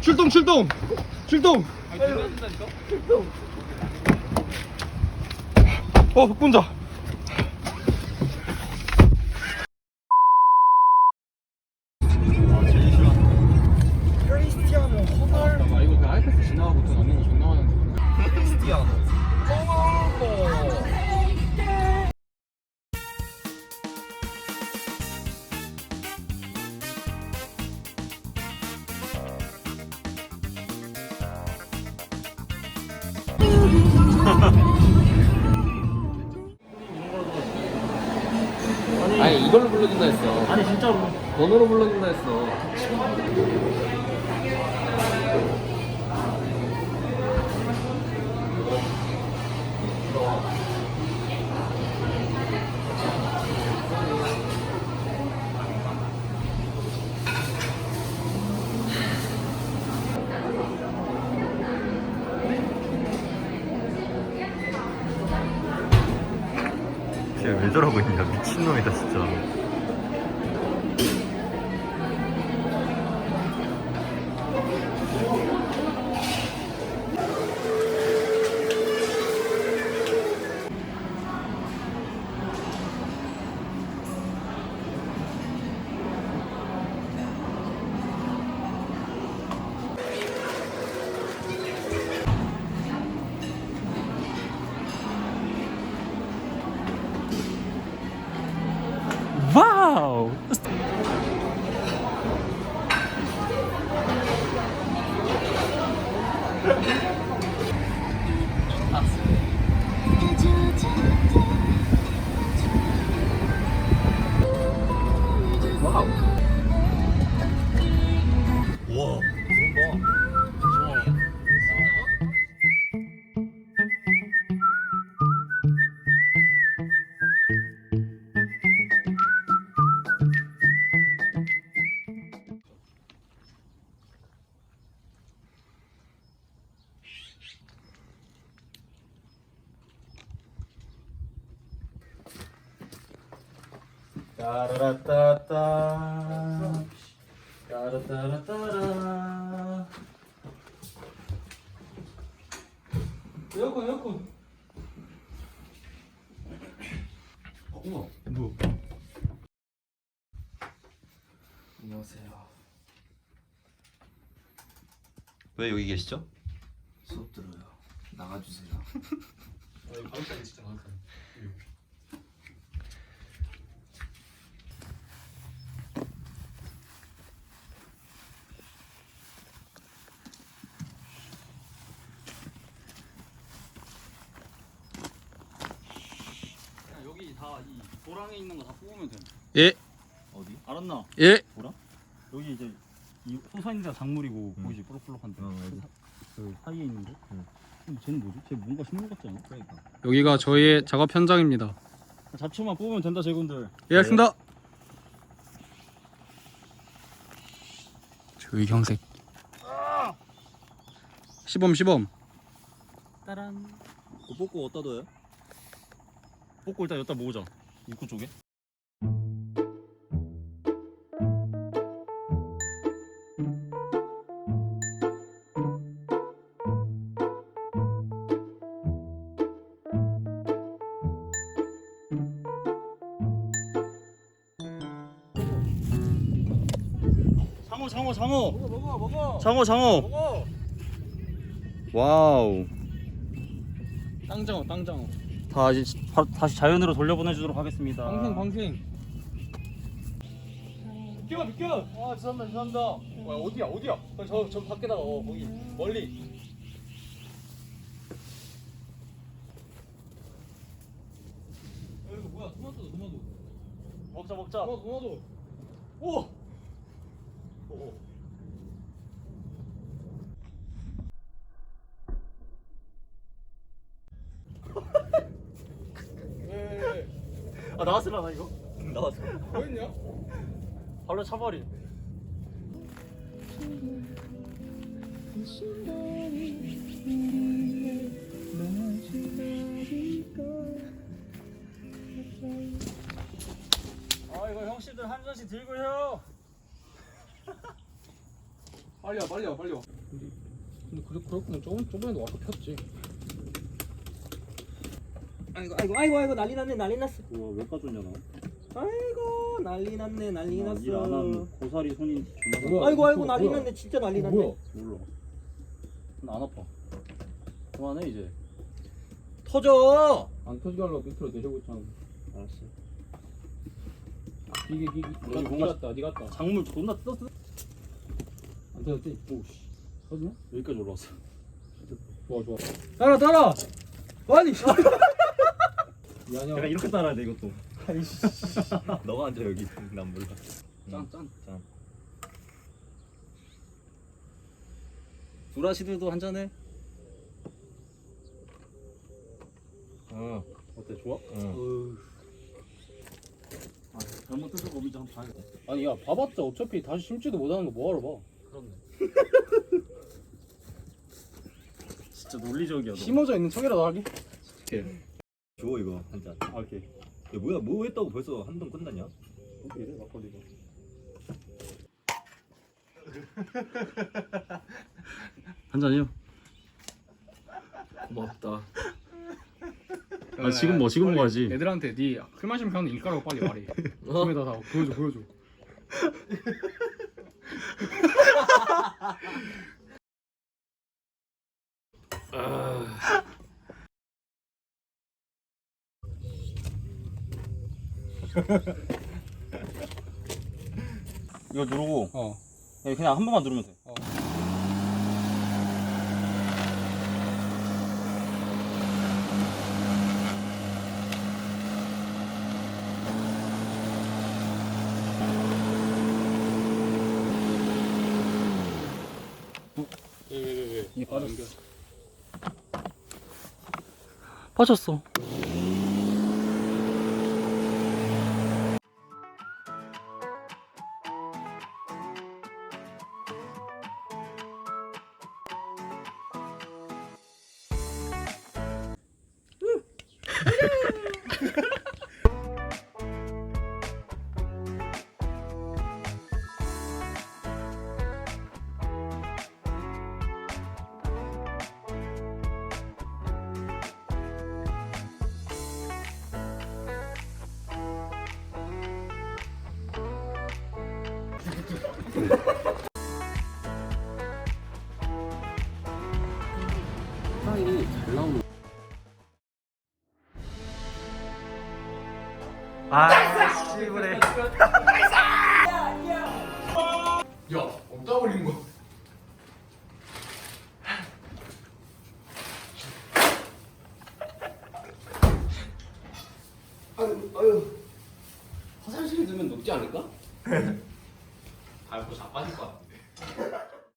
출동 출동. 출동. 어 복분자 아니 이걸로 불러준다 했어. 아니 진짜로. 번호로 불러준다 했어 왜 저러고 있냐 미친놈이다 진짜 따라따따 따라따라따라 에어컨 에어컨 어, 우와 뭐 안녕하세요. 왜 여기 계시죠? 수업 들어요. 나가주세요. 가격대가 진짜 많다 여기 다 이 도랑에 있는 거 다 뽑으면 돼 예 어디? 알았나? 예. 여기 이제 이 데가 작물이고 보이지 뽀록뽀록한데 어, 그, 알지. 사- 그 사이에 있는 거? 응. 근데 쟤는 뭐지? 쟤 뭔가 식물 같지 않아? 그러니까. 여기가 저희의 작업 현장입니다 잡초만 뽑으면 된다 제군들 예 알겠습니다 저 의경색 시범 시범 따란 그 뽑고 어디다 둬요? 뽑고 일단 여기다 모으자 입구 쪽에? 장어 장어 장어 먹어 먹어 장어 장어 먹어. 와우. 땅장어 땅장어 다시 바, 다시 자연으로 돌려보내주도록 하겠습니다. 방생 방생 비켜 비켜 아 죄송합니다 죄송합니다 와 어디야 어디야 저, 저 밖에다가 어 거기 멀리 야, 이거 뭐야 토마토 토마토 먹자 먹자. 토마토 토마토 오! 오. 아 나왔을라나 이거? 나왔어. 뭐였냐? 바로 차버리. 아 이거 형씨들 한 잔씩 들고 요 빨리 와 빨리 와 빨리 와 근데 그래 그렇구나 저번 저번에도 와서 폈지 아이고 아이고 아이고 아이고 난리 났네 난리 났어. 우와 몇 가졌냐 너? 아이고 난리 났네 난리 났어. 일안한 고사리 손이 존나 뭐야? 아이고 아이고? 난리 뭐야? 났네 진짜 난리 났네. 뭐야? 몰라. 나 안 아파. 그만해 이제. 터져! 안 터지게 하려고 밑으로 내려고 있잖아. 알았어. 기계 기계. 여기 뭔가- 갔다 니 갔다 작물 존나 떴어 안 터졌지? 오씨. 터지나? 여기까지 올라왔어. 좋아 좋아. 따라 따라! 아니 미안해 내가 이렇게 따라야 돼 이것도. 너가 앉아 여기. 난 몰라. 짠 짠. 짠. 두라시들도 한 잔해? 어, 어때 좋아? 응. 아 잘못 뜯어 거미지 한번 봐야겠다. 아니 야 봐봤자 어차피 다시 심지도 못하는 거 뭐하러 봐. 그렇네. 진짜 논리적이야 너. 심어져 있는 척이라도 하게 줘 이거 한잔. 아, 오케이. 야 뭐야 뭐 했다고 벌써 한번 끝났냐? 이래 막걸리가 한 잔이요? 고맙다. 아 지금 뭐 지금 먹어야지? 애들한테 니술 마시면 하는 일가라고 빨리 말해. 집에다 다 보여줘 보여줘 이거 누르고 어. 예, 그냥 한 번만 누르면 돼. 어. 왜왜왜왜? 이게 빠졌어. 아, 빠졌어 나오는 아 씨부래 야. 없다 버린 거